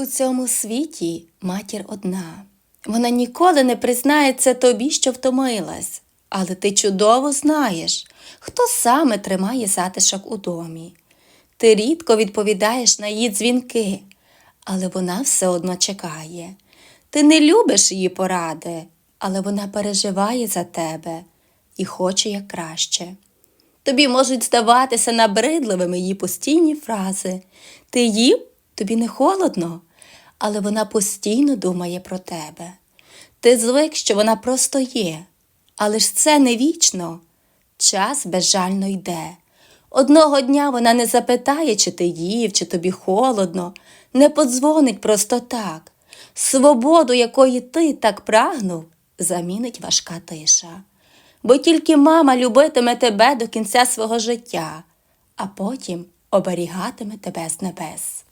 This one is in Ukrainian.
У цьому світі матір одна. Вона ніколи не признається тобі, що втомилась, але ти чудово знаєш, хто саме тримає затишок у домі. Ти рідко відповідаєш на її дзвінки, але вона все одно чекає. Ти не любиш її поради, але вона переживає за тебе і хоче як краще. Тобі можуть здаватися набридливими її постійні фрази. Ти їв, тобі не холодно, але вона постійно думає про тебе. Ти звик, що вона просто є, але ж це не вічно. Час безжально йде. Одного дня вона не запитає, чи ти їв, чи тобі холодно, не подзвонить просто так. Свободу, якої ти так прагнув, замінить важка тиша. Бо тільки мама любитиме тебе до кінця свого життя, а потім оберігатиме тебе з небес.